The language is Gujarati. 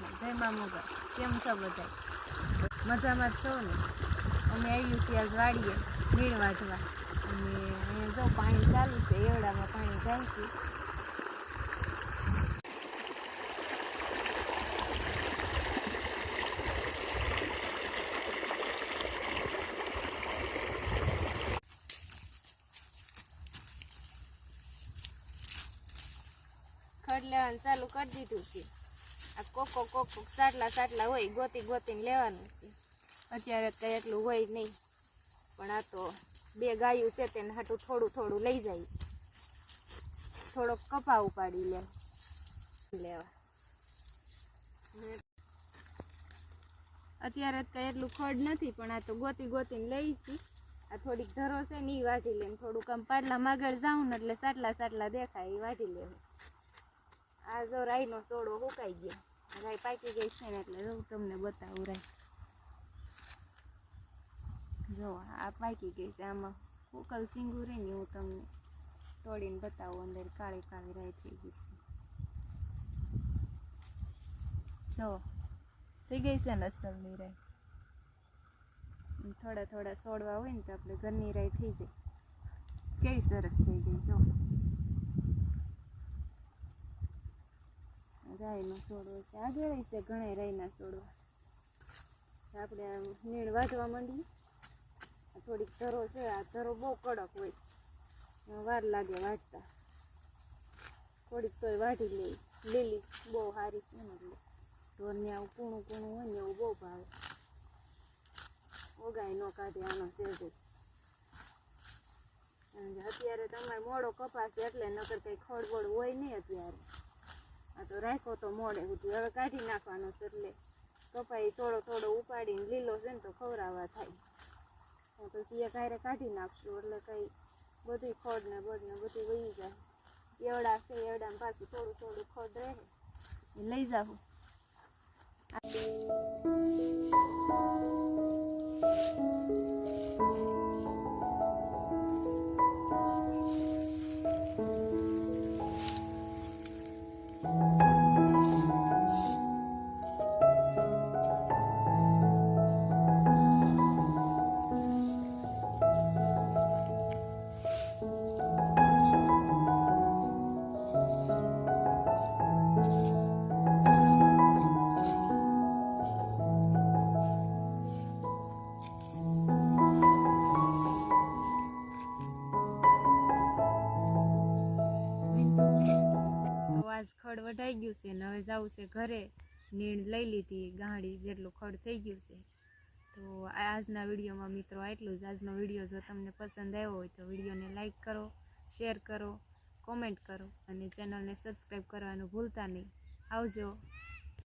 મોગા કેમ છો બધા? મજામાં છો ને? અમે આવ્યું છીએ આજ વાડીએ મીણ વાટવા અને અહીંયા જો પાણી ચાલુ છે, એવડામાં પાણી જાય છે ખડ લેવાનું ચાલુ કરી દીધું છે. આ કોકો કોકો સાટલા સાટલા હોય, ગોતી ગોતીને લેવાનું છે. અત્યારે કંઈ એટલું હોય નહીં. પણ આ તો બે ગાયું છે તેને હાટું થોડું થોડું લઈ જાય. થોડોક કપા ઉપાડી લે. લેવા. અત્યારે કંઈ એટલું ખડ નથી, પણ આ તો ગોતી ગોતીને લઈ છી. આ થોડીક ધરો છે ને એ વાઢી લે થોડુંક આમ પાડલા માગળ જાઉં ને એટલે સાટલા સાટલા દેખાય એ વાઢી લેવું. આ જો રાઈનો સોડો સુકાઈ ગયો. રાઈ પાકી ગઈ છે ને એટલે હું તમને બતાવું રાઈ. જો, આ પાકી ગઈ છે આમાં. ઉકલ સિંગું રહે ને હું તમને તોડીને બતાવું અંદર કાળી કાળી રાઈ થઈ ગઈ છે. જો, થઈ ગઈ છે ને અસલની રાઈ. થોડા થોડા સોડવા હોય ને તો આપણે ઘરની રાઈ થઈ જાય. કેવી સરસ થઈ ગઈ, જો. રાઈનો છોડવો છે. આગળ છે ઘણા રાયના છોડવા આપણે નીણ વાઢવા માંડીએ. થોડીક ધરો છે, આ ધરો બહુ કડક હોય. વાર લાગે વાઢતા થોડીક તોય વાઢી લે. લીલી, બહુ સારી છે ને ઢોરને આવું કૂણું કૂણું હોય ને એવું બહુ ભાવે. ઓગાય ન કાઢે આનો સેજે અત્યારે તમારે મોડો કપાસ એટલે નકર કંઈ ખડબડ હોય નહીં અત્યારે. તો રાખ્યો તો મોડે સુધી. હવે કાઢી નાખવાનો છે એટલે કપાઈ થોડો થોડો ઉપાડીને લીલો છે ને તો ખવડાવવા થાય. તો એક હારે કાઢી નાખશું એટલે કંઈ બધી ખોડ ને બધ ને બધું વહી જાય. એવડા છે, એવડામાં પાછું થોડું થોડું ખોડ રહે. લઈ જાઉં આજ ખડ વઢાઈ ગયું છે ને હવે જવું છે ઘરે. નીણ લઈ લીધી, ગાંડી જેટલું ખડ થઈ ગયું છે. તો આજના વિડીયોમાં મિત્રો આટલું જ. આજનો વીડિયો જો તમને પસંદ આવ્યો હોય તો વિડીયોને લાઇક કરો, શેર કરો, કોમેન્ટ કરો અને ચેનલને સબસ્ક્રાઈબ કરવાનું ભૂલતા નહીં. આવજો.